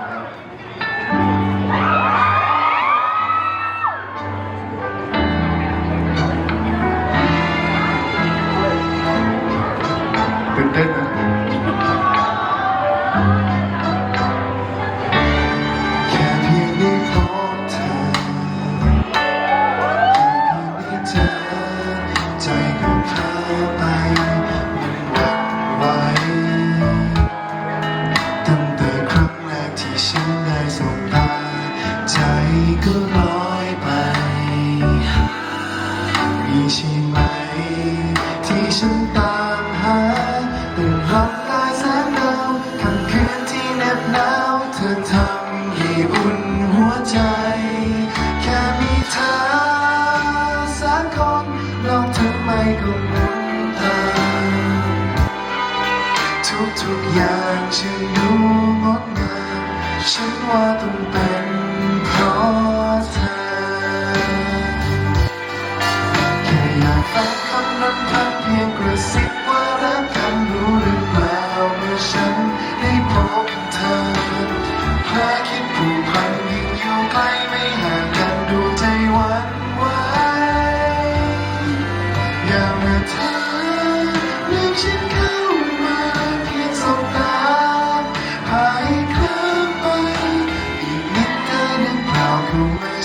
ตื่ ใช่ไหม ที่ฉันตามหาตื่นรับกายแสนดาวคำคืนที่เหน็บหนาวเธอทำให้อุ่นหัวใจ แค่มีเธอสักคนโลกทำไมก็มุนตามทุกๆอย่างฉันดูงดงามฉันว่าต้องเป็น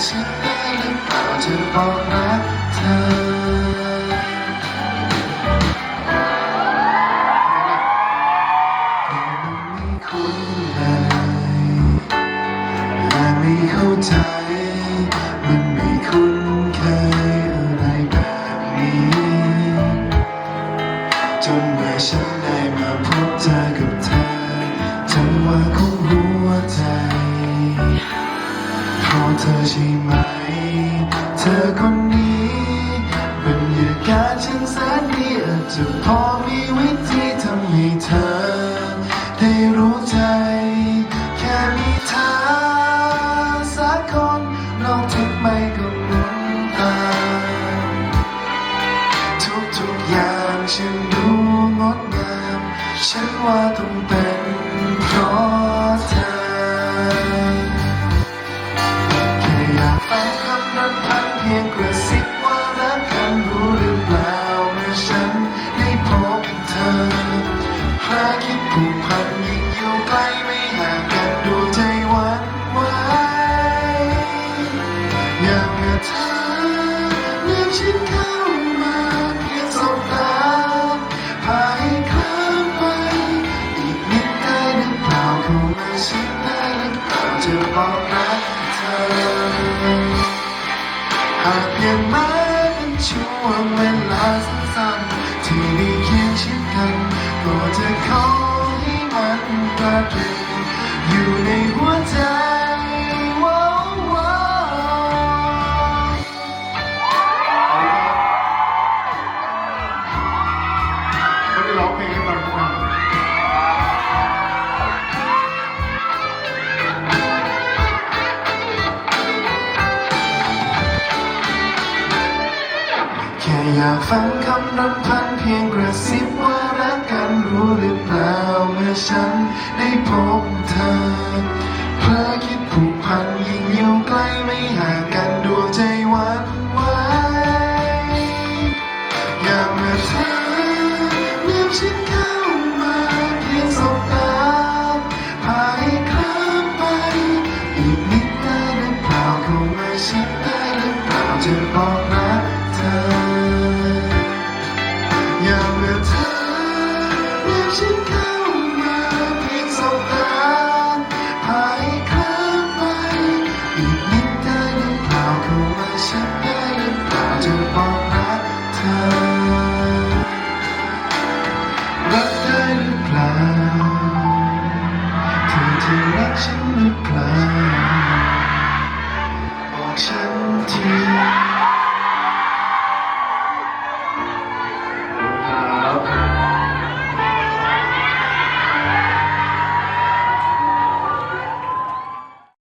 ฉันได้หรือเปล่าจะบอกรักเธอไม่คุ้นเลยและไม่เข้าใจ อคนนี้บรรยากาศช่างแสนดีอาจจะพอมีวิธีทำให้เธอ ได้รู้ใจ แค่มีเธอสักคนโลกทั้งใบก็หมุนตาทุกๆอย่างฉันดูงดงาม ฉันว่าต้องเป็น ผูกพันยิ่งอยู่ใกล้ไม่ห่างกันดวงใจหวั่นไหวอยากเมื่อเธอเลือกฉันเข้ามาเพียงสบตาพาให้เคลิ้มไป อีกนิดได้หรือเปล่าเข้ามาฉันได้หรือเปล่าจะบอกรักเธอหากเพียงแม้เป็นช่วงเวลาสั้นๆที่ได้เคียงชิดกันก็จะขอ อยู่ในหัวใจว้าวว้าวไม่ได้ร้องเพลงให้ฟังกัน อยากฟังคำรำพันเพียงกระซิบว่ารักกันรู้หรือเปล่าเมื่อฉันได้พบ ฉันเข้ามาเพียงสบตาพาใข้ามไปอีกนิดได้รือเปล่าเข้มาฉันได้หรือเปล่าจะบอกรักเธอรักได้หรือเปล่าเธอจะรักฉันหรือเปล่า